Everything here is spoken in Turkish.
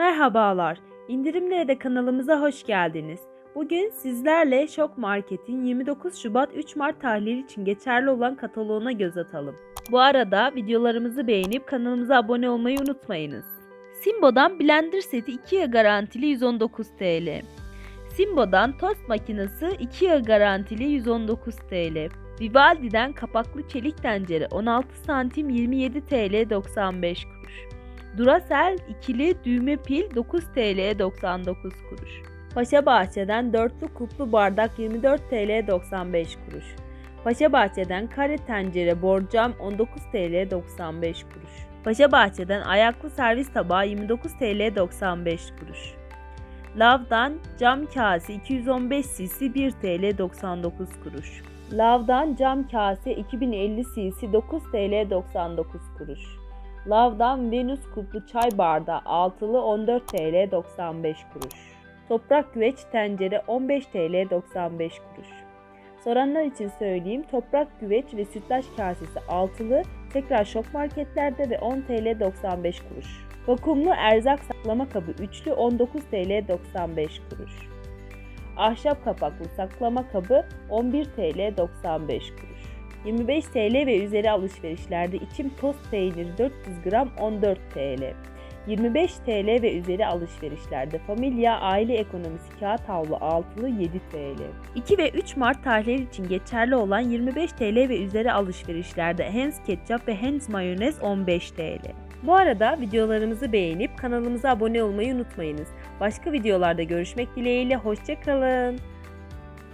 Merhabalar, İndirimlere de kanalımıza hoş geldiniz. Bugün sizlerle Şok Market'in 29 Şubat 3 Mart tarihleri için geçerli olan kataloğuna göz atalım. Bu arada videolarımızı beğenip kanalımıza abone olmayı unutmayınız. Simbo'dan blender seti 2 yıl garantili 119 TL. Simbo'dan tost makinesi 2 yıl garantili 119 TL. Vivaldi'den kapaklı çelik tencere 16 santim 27 TL 95 kuruş. Duracell ikili düğme pil 9 TL 99 kuruş. Paşa Bahçe'den dörtlü kuplu bardak 24 TL 95 kuruş. Paşa Bahçe'den kare tencere borcam 19 TL 95 kuruş. Paşa Bahçe'den ayaklı servis tabağı 29 TL 95 kuruş. Lav'dan cam kase 215 cc 1 TL 99 kuruş. Lav'dan cam kase 2050 cc 9 TL 99 kuruş. Lav'dan Venüs kuplu çay bardağı altılı 14 TL 95 kuruş. Toprak güveç tencere 15 TL 95 kuruş. Soranlar için söyleyeyim toprak güveç ve sütlaç kasesi altılı tekrar şok marketlerde ve 10 TL 95 kuruş. Vakumlu erzak saklama kabı üçlü 19 TL 95 kuruş. Ahşap kapaklı saklama kabı 11 TL 95 kuruş. 25 TL ve üzeri alışverişlerde içim tost peyniri 400 gram 14 TL. 25 TL ve üzeri alışverişlerde Familya aile ekonomisi kağıt havlu altılı 7 TL. 2 ve 3 Mart tarihleri için geçerli olan 25 TL ve üzeri alışverişlerde Heinz ketçap ve Heinz mayonez 15 TL. Bu arada videolarımızı beğenip kanalımıza abone olmayı unutmayınız. Başka videolarda görüşmek dileğiyle hoşçakalın.